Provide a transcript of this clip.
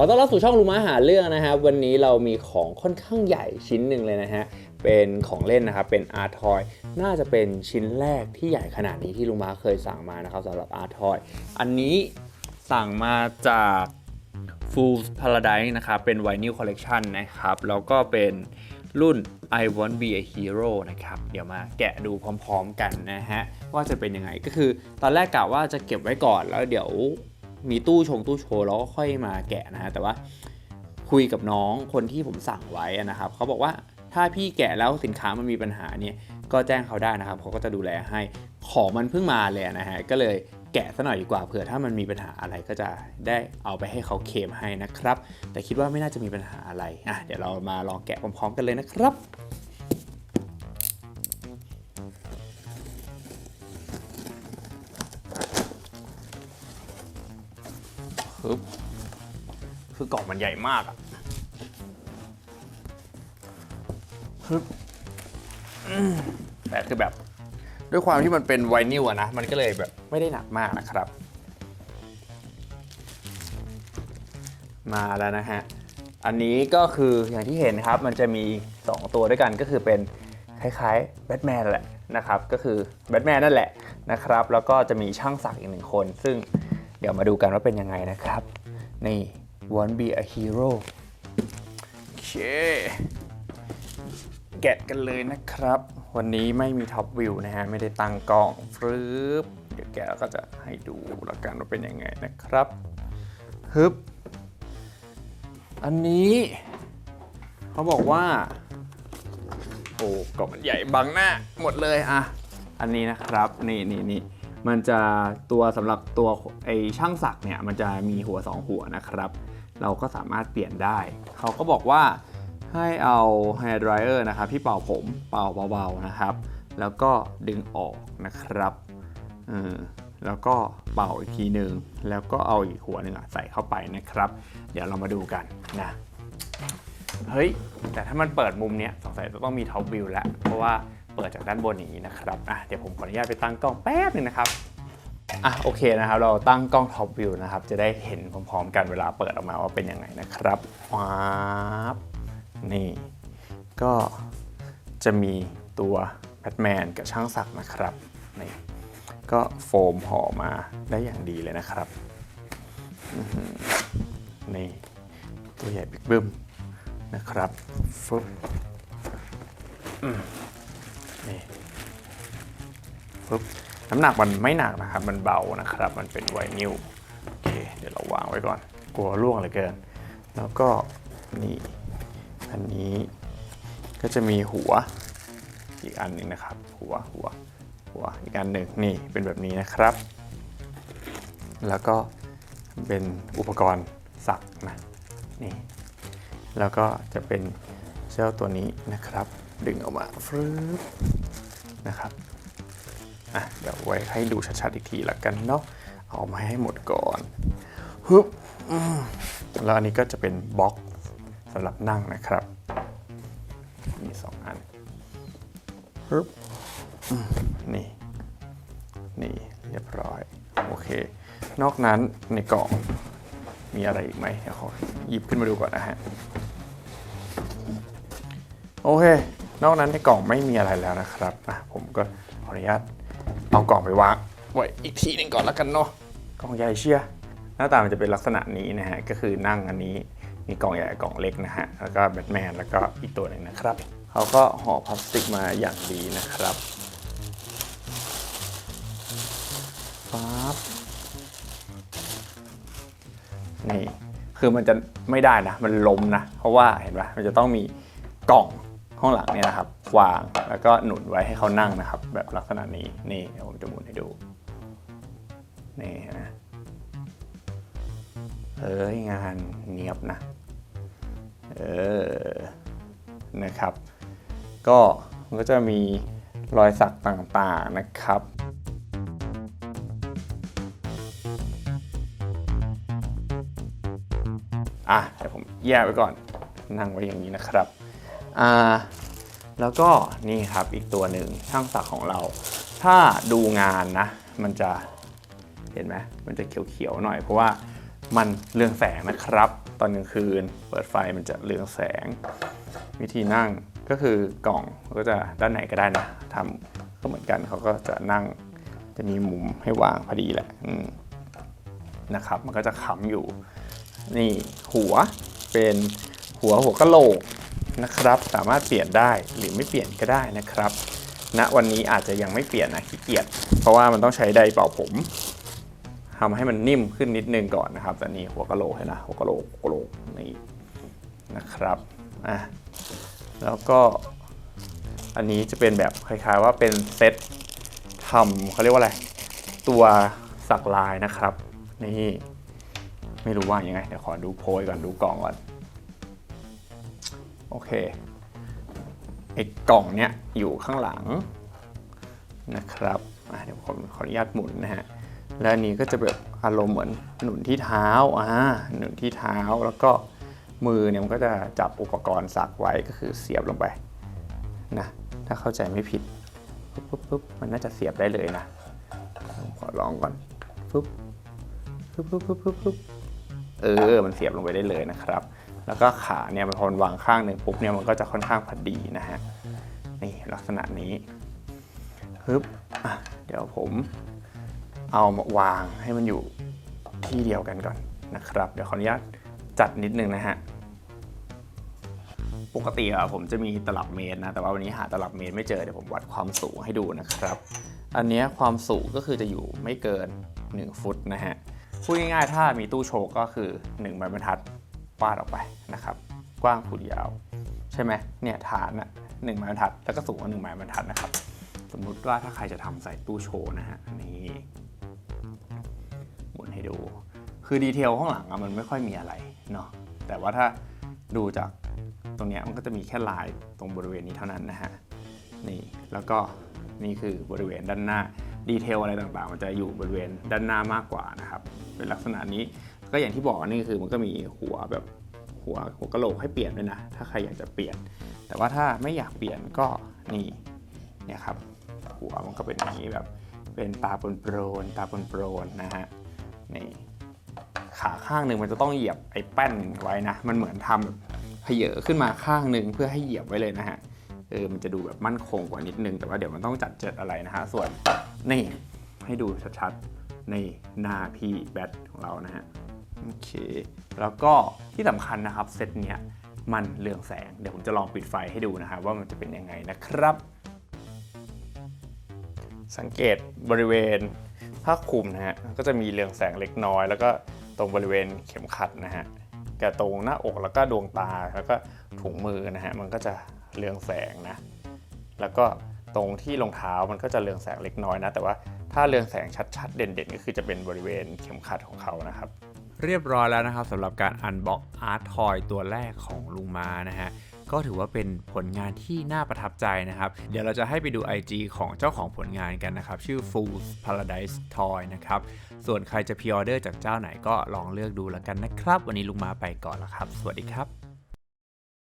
ขอต้อนรับสู่ช่องลุงม้าหาเรื่องนะครับ วันนี้เรามีของค่อนข้างใหญ่ชิ้นหนึ่งเลยนะฮะ เป็นของเล่นนะครับ เป็นอาร์ทอย น่าจะเป็นชิ้นแรกที่ใหญ่ขนาดนี้ที่ลุงม้าเคยสั่งมานะครับสำหรับอาร์ทอย อันนี้สั่งมาจาก Fool's Paradise นะครับ เป็น Vinyl Collection นะครับ แล้วก็เป็นรุ่น I Want Be a Hero นะครับ เดี๋ยวมาแกะดูพร้อมๆกันนะฮะ ว่าจะเป็นยังไง ก็คือตอนแรกกะว่าจะเก็บไว้ก่อนแล้วเดี๋ยว มีตู้ชงตู้โชว์แล้วก็ค่อยมาแกะนะฮะแต่ว่าคุยกับน้องคนที่ผมสั่งไว้นะครับเขาบอกว่าถ้าพี่แกะแล้วสินค้ามันมีปัญหาเนี่ยก็แจ้งเขาได้นะครับเขาก็จะดูแลให้ของมันเพิ่งมาเลยนะฮะก็เลยแกะซะหน่อยดีกว่าเผื่อถ้ามันมีปัญหาอะไรก็จะได้เอาไปให้เขาเคมให้นะครับ แต่คิดว่าไม่น่าจะมีปัญหาอะไรอะเดี๋ยวเรามาลองแกะพร้อมๆกันเลยนะครับ คือกล่องมันใหญ่มากอะคือแต่คือแบบ ด้วยความที่มันเป็นไวนิลอะนะ มันก็เลยแบบไม่ได้หนักมากนะครับ มาแล้วนะฮะ อันนี้ก็คืออย่างที่เห็นครับ มันจะมี 2 ตัวด้วยกันก็คือเป็นคล้ายๆแบทแมนแหละนะครับ ก็คือแบทแมนนั่นแหละนะครับ แล้วก็จะมีช่างศักดิ์อีกหนึ่งคน ซึ่งเดี๋ยวมาดูกันว่าเป็นยังไงนะครับ นี่ want be a hero โอเค แกะกันเลยนะครับ วันนี้ไม่มีท็อปวิวนะฮะ ไม่ได้ตั้งกล้องฟรึบเดี๋ยวแกะแล้วก็จะให้ดูแล้วกันว่าเป็นยังไงนะครับฮึบอันนี้เขาบอกว่า โอ้กล่องมันใหญ่บังหน้า หมดเลยอะอันนี้นะครับนี่นี่นี่มันจะตัวสำหรับตัวไอช่างศักด์เนี่ย มันจะมีหัว 2 หัวนะครับ เราก็สามารถเปลี่ยนได้ เขาก็บอกว่าให้เอา hair dryer นะครับที่เป่าผมเป่าเบาๆนะครับ แล้วก็ดึงออกนะครับเออแล้วก็เป่าอีกทีหนึ่งแล้วก็เอาอีกหัวหนึ่งใส่เข้าไปนะครับ เดี๋ยวเรามาดูกันนะเฮ้ย แต่ถ้ามันเปิดมุมเนี้ยสงสัยจะต้องมีท็อปวิวแล้ว เพราะว่าเปิดจากด้านบนอย่างนี้นะครับอะเดี๋ยวผมขออนุญาตไปตั้งกล้องแป๊บหนึงนะครับ อะโอเคนะครับ เราตั้งกล้องท็อปวิวนะครับ จะได้เห็นพร้อมๆกันเวลาเปิดออกมาว่าเป็นยังไงนะครับว้าบนี่ ก็จะมีตัวแบทแมนกับช่างศักดิ์นะครับนี่ก็โฟมห่อมาได้อย่างดีเลยนะครับนี่ตัวใหญ่บิ๊กบึ้มนะครับฟึบนี่ฟึบ น้ำหนักมันไม่หนักนะครับ มันเบานะครับ มันเป็นไวนิลโอเค เดี๋ยวเราวางไว้ก่อน กลัวร่วงเหลือเกิน แล้วก็นี่อันนี้ก็จะมีหัวอีกอันหนึ่งนะครับ หัวหัวหัวอีกอันหนึ่งนี่เป็นแบบนี้นะครับ แล้วก็เป็นอุปกรณ์สักนะนี่แล้วก็จะเป็นเจ้าตัวนี้นะครับ ดึงออกมาฟรึบนะครับ อะเดี๋ยวไว้ให้ดูชัดๆอีกทีละกันเนาะเอามาให้หมดก่อนฮึบแล้วอันนี้ก็จะเป็นบล็อกสำหรับนั่งนะครับ มีสองอันฮึบนี่ นี่เรียบร้อย โอเค นอกนั้นในกล่องมีอะไรอีกไหมเดี๋ยวขอหยิบขึ้นมาดูก่อนนะฮะ โอเค นอกนั้นในกล่องไม่มีอะไรแล้วนะครับอะผมก็ขออนุญาต เอากล่องไปวางไว้อีกทีหนึ่งก่อนแล้วกันเนาะกล่องใหญ่เชียหน้าตามันจะเป็นลักษณะนี้นะฮะก็คือนั่งอันนี้มีกล่องใหญ่กล่องเล็กนะฮะแล้วก็แบทแมนแล้วก็อีกตัวหนึ่งนะครับเขาก็ห่อพลาสติกมาอย่างดีนะครับปั๊บนี่คือมันจะไม่ได้นะ มันล้มนะ เพราะว่าเห็นปะมันจะต้องมีกล่อง ข้างหลังเนี่ยนะครับ วางแล้วก็หนุนไว้ให้เขานั่งนะครับ แบบลักษณะนี้นี่เดี๋ยวผมจะหมุนให้ดูนี่นะเอ้ยงานเนียบนะเออนะครับ ก็มันก็จะมีรอยสักต่างๆนะครับอะเดี๋ยวผมแยกไว้ก่อนนั่งไว้อย่างนี้นะครับ อ่าแล้วก็นี่ครับอีกตัวหนึ่งช่างศักดิ์ของเรา ถ้าดูงานนะ มันจะเห็นไหมมันจะเขียวๆหน่อย เพราะว่ามันเรืองแสงนะครับ ตอนกลางคืน เปิดไฟมันจะเรืองแสง วิธีนั่งก็คือกล่องก็จะด้านไหนก็ได้นะทำก็เหมือนกันเขาก็จะนั่งจะมีมุมให้วางพอดีแหละนะครับ มันก็จะค้ำอยู่ นี่หัวเป็นหัวหัวกะโหลก นะครับ สามารถเปลี่ยนได้หรือไม่เปลี่ยนก็ได้นะครับณวันนี้อาจจะยังไม่เปลี่ยนนะขี้เกียจเพราะว่ามันต้องใช้ไดร์เป่าผมทำให้มันนิ่มขึ้นนิดนึงก่อนนะครับแต่นี่หัวกะโหลกเห็นนะหัวกะโหลกหัวกะโหลกนี่นะครับอะแล้วก็อันนี้จะเป็นแบบคล้ายๆว่าเป็นเซตทำเขาเรียกว่าอะไร ตัวสักลายนะครับ นี่ ไม่รู้ว่ายังไง เดี๋ยวขอดูโพยก่อนดูกล่องก่อน โอเคไอ้กล่องเนี้ยอยู่ข้างหลังนะครับเดี๋ยวผมขออนุญาตหมุนนะฮะและอันนี้ก็จะแบบอารมณ์เหมือนหนุนที่เท้าอ่าหนุนที่เท้าแล้วก็มือเนี่ยมันก็จะจับอุปกรณ์สักไว้ก็คือเสียบลงไปนะถ้าเข้าใจไม่ผิดปุ๊บปุ๊บปุ๊บมันน่าจะเสียบได้เลยนะผมขอลองก่อนปุ๊บปุ๊บปุ๊บปุ๊บปุ๊บเออมันเสียบลงไปได้เลยนะครับ แล้วก็ขาเนี่ยมันพอมันวางข้างหนึ่งปุ๊บเนี่ยมันก็จะค่อนข้างพอดีนะฮะนี่ลักษณะนี้ฮึบเดี๋ยวผมเอามาวางให้มันอยู่ที่เดียวกันก่อนนะครับ เดี๋ยวขออนุญาตจัดนิดนึงนะฮะปกติอะผมจะมีตลับเมตรนะแต่ว่าวันนี้หาตลับเมตรไม่เจอเดี๋ยวผมวัดความสูงให้ดูนะครับ อันเนี้ยความสูงก็คือจะอยู่ไม่เกิน 1 ฟุตนะฮะพูดง่ายๆถ้ามีตู้โชว์ก็คือ1ไม้บรรทัด วาดออกไปนะครับ กว้างคูณยาว ใช่ไหมเนี่ยฐานอะหนึ่งไม้บรรทัด แล้วก็สูงกว่าหนึ่งไม้บรรทัดนะครับ สมมุติว่าถ้าใครจะทำใส่ตู้โชว์นะฮะนี่หมุนให้ดู คือดีเทลข้างหลังอะมันไม่ค่อยมีอะไรเนาะแต่ว่าถ้าดูจากตรงเนี้ยมันก็จะมีแค่ลายตรงบริเวณนี้เท่านั้นนะฮะนี่แล้วก็นี่คือบริเวณด้านหน้าดีเทลอะไรต่างๆ มันจะอยู่บริเวณด้านหน้ามากกว่านะครับ เป็นลักษณะนี้ ก็อย่างที่บอกนี่คือมันก็มีหัวแบบหัวหัวกะโหลกให้เปลี่ยนด้วยนะ ถ้าใครอยากจะเปลี่ยน แต่ว่าถ้าไม่อยากเปลี่ยนก็นี่เนี่ยครับ หัวมันก็เป็นอย่างนี้แบบ เป็นตาปนโปรนตาปนโปรนนะฮะนี่ขาข้างหนึ่งมันจะต้องเหยียบไอ้แป้นไว้นะ มันเหมือนทำเพเยอขึ้นมาข้างหนึ่งเพื่อให้เหยียบไว้เลยนะฮะเออมันจะดูแบบมั่นคงกว่านิดนึง แต่ว่าเดี๋ยวมันต้องจัดเจ็ดอะไรนะฮะส่วนนี่ให้ดูชัดๆในหน้าพี่แบทของเรานะฮะ โอเค แล้วก็ที่สำคัญนะครับเซตเนี้ยมันเรืองแสง เดี๋ยวผมจะลองปิดไฟให้ดูนะครับว่ามันจะเป็นยังไงนะครับ สังเกตบริเวณผ้าคลุมนะฮะก็จะมีเรืองแสงเล็กน้อย แล้วก็ตรงบริเวณเข็มขัดนะฮะกับตรงหน้าอกแล้วก็ดวงตาแล้วก็ถุงมือนะฮะมันก็จะเรืองแสงนะ แล้วก็ตรงที่รองเท้ามันก็จะเรืองแสงเล็กน้อยนะ แต่ว่าถ้าเรืองแสงชัดๆ เด่นๆ ก็คือจะเป็นบริเวณเข็มขัดของเขานะครับ เรียบร้อยแล้วนะครับสำหรับการอันบ็อกอาร์ตทอยตัวแรกของลุงมานะฮะก็ถือว่าเป็นผลงานที่น่าประทับใจนะครับ เดี๋ยวเราจะให้ไปดู IG ของเจ้าของผลงานกันนะครับ ชื่อ Fool's Paradise Toy นะครับ ส่วนใครจะพิออเดอร์จากเจ้าไหนก็ลองเลือกดูแล้วกันนะครับ วันนี้ลุงมาไปก่อนแล้วครับ สวัสดีครับ